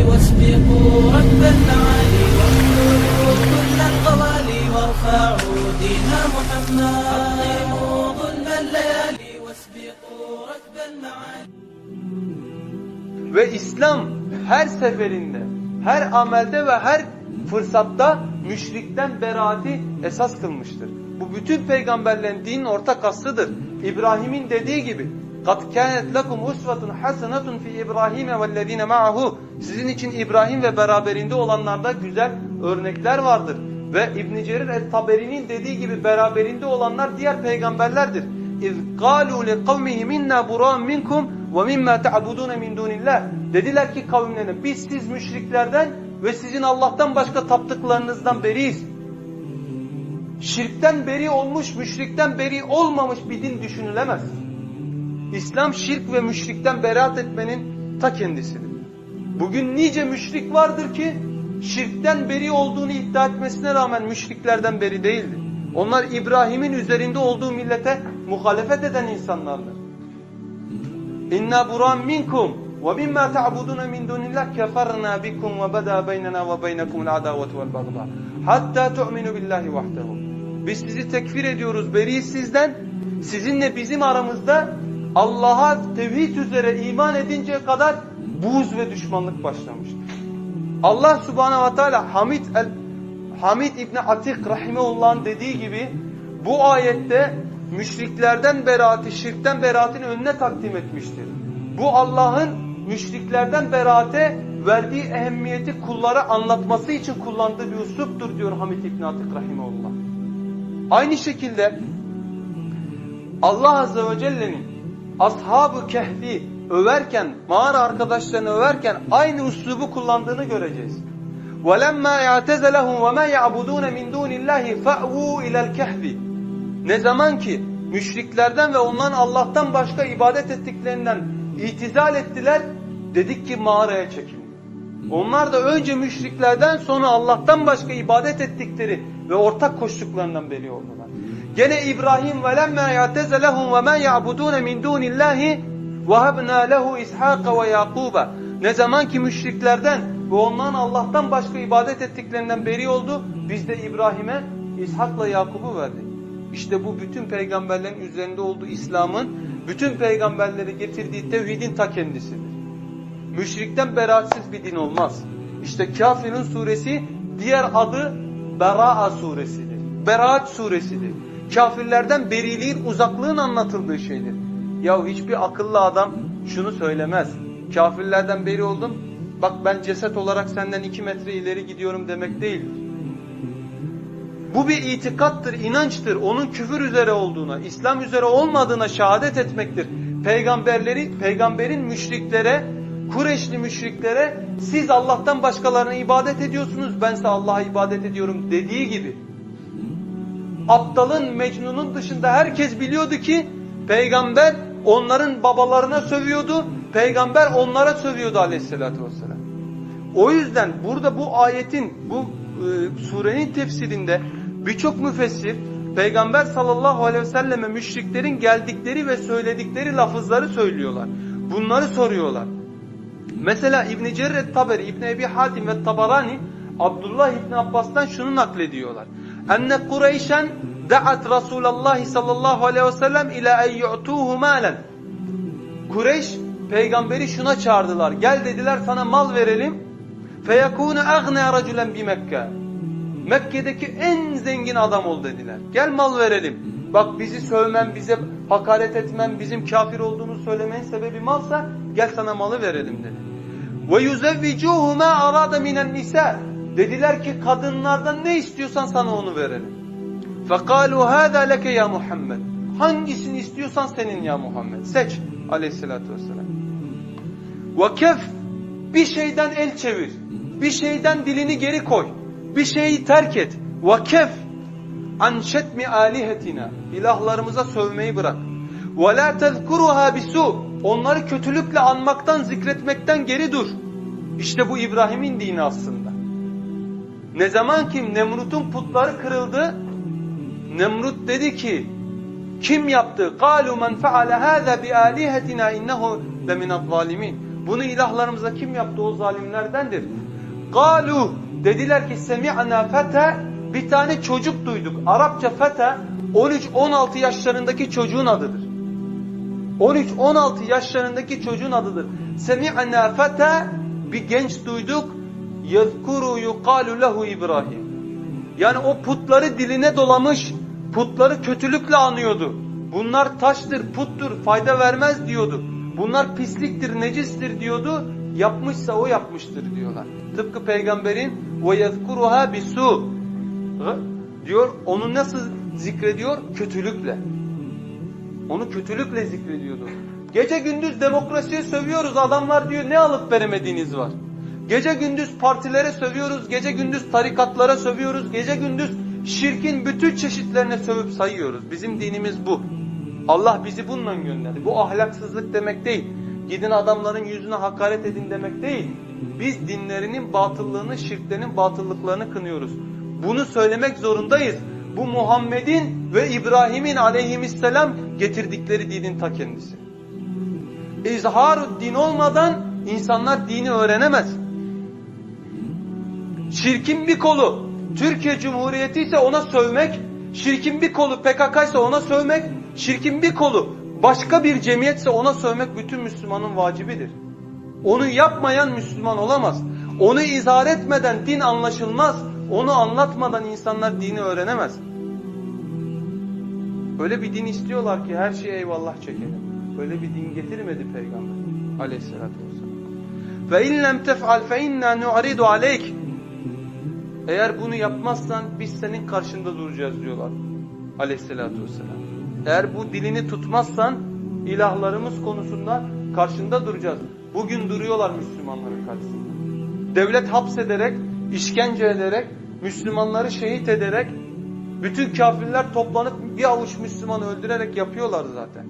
واسبقوا ركب المعالي واقتلوا كل القوالي وارفعوا دين محمد حطموا ظلم الليالي واسبقوا ركب المعالي Ve İslam her seferinde, her amelde ve her fırsatta müşrikten beraati esas kılmıştır. Bu bütün peygamberlerin dinin ortak aslıdır. İbrahim'in dediği gibi قَدْ كَانَتْ لَكُمْ اُسْوَةٌ حَسَنَةٌ فِي İbrahim وَالَّذ۪ينَ مَعَهُ Sizin için İbrahim ve beraberinde olanlarda güzel örnekler vardır. Ve İbn Cerir el-Taberi'nin dediği gibi beraberinde olanlar diğer peygamberlerdir. اِذْ قَالُوا لِقَوْمِهِ مِنَّا بُرَاءٌ مِنْكُمْ وَمِمَّا تَعْبُدُونَ مِنْ دُونِ اللّٰهِ Dediler ki kavimlerine biz siz müşriklerden ve sizin Allah'tan başka taptıklarınızdan beriyiz. Şirkten beri olmuş, müşrikten beri olmamış bir din düşünülemez. İslam şirk ve müşrikten beraat etmenin ta kendisidir. Bugün nice müşrik vardır ki şirkten beri olduğunu iddia etmesine rağmen müşriklerden beri değildir. Onlar İbrahim'in üzerinde olduğu millete muhalefet eden insanlardır. İnna buran minkum ve mimma ta'budun min dunillah keferna bikum ve bada beynena ve beynekumul adavetu vel bagda hatta tu'minu billahi vahdehu. Biz sizi tekfir ediyoruz beriyiz sizden. Sizinle bizim aramızda Allah'a tevhid üzere iman edinceye kadar buğz ve düşmanlık başlamıştır. Allah Subhanahu ve Teala Hamid el Hamid İbni Atik Rahimehullah'ın dediği gibi bu ayette müşriklerden beraati, şirkten beraatin önüne takdim etmiştir. Bu Allah'ın müşriklerden beraate verdiği ehemmiyeti kullara anlatması için kullandığı bir usluptur diyor Hamid İbni Atik Rahimehullah. Aynı şekilde Allah Azze ve Celle'nin Ashab-ı Kehfi överken, mağara arkadaşlarını överken aynı uslubu kullandığını göreceğiz. وَلَمَّا يَعْتَزَلَهُمْ وَمَا يَعْبُدُونَ مِنْ دُونِ اللّٰهِ فَأْوُوا اِلَى الْكَهْفِ Ne zaman ki müşriklerden ve onların Allah'tan başka ibadet ettiklerinden itizal ettiler, dedik ki mağaraya çekilin. Onlar da önce müşriklerden sonra Allah'tan başka ibadet ettikleri ve ortak koştuklarından beri oldular. Gene İbrahim ve lemma ya'tezalehum ve ma ya'budun min dunillahi vehabna lehu İshak ve Yakuba. Ne zaman ki müşriklerden ve onların Allah'tan başka ibadet ettiklerinden beri oldu, biz de İbrahim'e İshak'la Yakub'u verdik. İşte bu bütün peygamberlerin üzerinde olduğu İslam'ın bütün peygamberleri getirdiği tevhidin ta kendisidir. Müşrikten beraatsiz bir din olmaz. İşte Kafirin suresi diğer adı Bera'a suresidir. Beraat suresidir. Kafirlerden beriliğin, uzaklığın anlatıldığı şeydir. Ya hiçbir akıllı adam şunu söylemez. Kafirlerden beri oldum, bak ben ceset olarak senden iki metre ileri gidiyorum demek değildir. Bu bir itikattır, inançtır. Onun küfür üzere olduğuna, İslam üzere olmadığına şehadet etmektir. Peygamberleri, peygamberin müşriklere, Kureşli müşriklere siz Allah'tan başkalarına ibadet ediyorsunuz, bense Allah'a ibadet ediyorum dediği gibi. Aptalın, Mecnun'un dışında herkes biliyordu ki peygamber onların babalarına sövüyordu, peygamber onlara sövüyordu aleyhissalatü vesselam. O yüzden burada bu ayetin, bu e, surenin tefsirinde birçok müfessir Peygamber sallallahu aleyhi ve selleme müşriklerin geldikleri ve söyledikleri lafızları söylüyorlar. Bunları soruyorlar. Mesela İbn Cerir Taberi, İbn Ebi Hatim ve Tabarani Abdullah İbn Abbas'tan şunu naklediyorlar. Enne Kureyşen da'at Resulullah sallallahu aleyhi ve sellem ila en yu'tuhu malen. Kureyş peygamberi şuna çağırdılar. Gel dediler sana mal verelim. Feyekûne aghna raculen bi Mekke. Mekke'deki en zengin adam ol dediler. Gel mal verelim. Bak bizi sövmen, bize hakaret etmen, bizim kafir olduğumuzu söylemenin sebebi malsa gel sana malı verelim dedi. Ve yuzevvicuhu ma arada minen nisa. Dediler ki kadınlardan ne istiyorsan sana onu verelim. Fekalu hâzâ leke ya Muhammed. Hangisini istiyorsan senin ya Muhammed. Seç aleyhissalatü vesselam. Ve kef bir şeyden el çevir. Bir şeyden dilini geri koy. Bir şeyi terk et. Ve kef an şetmi alihetina. İlahlarımıza sövmeyi bırak. La tezkuruha bisu. Onları kötülükle anmaktan, zikretmekten geri dur. İşte bu İbrahim'in dini aslında. Ne zaman ki Nemrut'un putları kırıldı, Nemrut dedi ki, kim yaptı? قَالُوا مَنْ فَعَلَ هَذَا بِآلِهَتِنَا اِنَّهُ لَمِنَ الظَّالِمِينَ Bunu ilahlarımıza kim yaptı o zalimlerdendir. Galu dediler ki semi'na fete bir tane çocuk duyduk. Arapça fete 13-16 yaşlarındaki çocuğun adıdır. 13-16 yaşlarındaki çocuğun adıdır. Semi'na fete bir genç duyduk. Yezkuru yuqalu lehu İbrahim. Yani o putları diline dolamış, putları kötülükle anıyordu. Bunlar taştır, puttur, fayda vermez diyordu. Bunlar pisliktir, necistir diyordu. Yapmışsa o yapmıştır diyorlar. Tıpkı peygamberin ve yezkuruha bisu diyor. Onu nasıl zikrediyor? Kötülükle. Onu kötülükle zikrediyordu. Gece gündüz demokrasiye sövüyoruz. Adamlar diyor ne alıp veremediğiniz var. Gece gündüz partilere sövüyoruz. Gece gündüz tarikatlara sövüyoruz. Gece gündüz şirkin bütün çeşitlerine sövüp sayıyoruz. Bizim dinimiz bu. Allah bizi bununla gönderdi. Bu ahlaksızlık demek değil. Gidin adamların yüzüne hakaret edin demek değil. Biz dinlerinin batıllığını, şirklerinin batıllıklarını kınıyoruz. Bunu söylemek zorundayız. Bu Muhammed'in ve İbrahim'in aleyhisselam getirdikleri dinin ta kendisi. İzhar din olmadan insanlar dini öğrenemez. Şirkin bir kolu Türkiye Cumhuriyeti ise ona sövmek, şirkin bir kolu PKK ise ona sövmek, şirkin bir kolu başka bir cemiyetse ona sövmek bütün Müslümanın vacibidir. Onu yapmayan Müslüman olamaz. Onu izah etmeden din anlaşılmaz. Onu anlatmadan insanlar dini öğrenemez. Öyle bir din istiyorlar ki her şeye eyvallah çekelim. Öyle bir din getirmedi Peygamber aleyhissalatü vesselam. Ve in lem tef'al fe inna nu'ridu aleyk. Eğer bunu yapmazsan biz senin karşında duracağız diyorlar aleyhissalatü vesselam. Eğer bu dilini tutmazsan ilahlarımız konusunda karşında duracağız. Bugün duruyorlar Müslümanların karşısında. Devlet hapsederek, işkence ederek, Müslümanları şehit ederek, bütün kafirler toplanıp bir avuç Müslümanı öldürerek yapıyorlar zaten.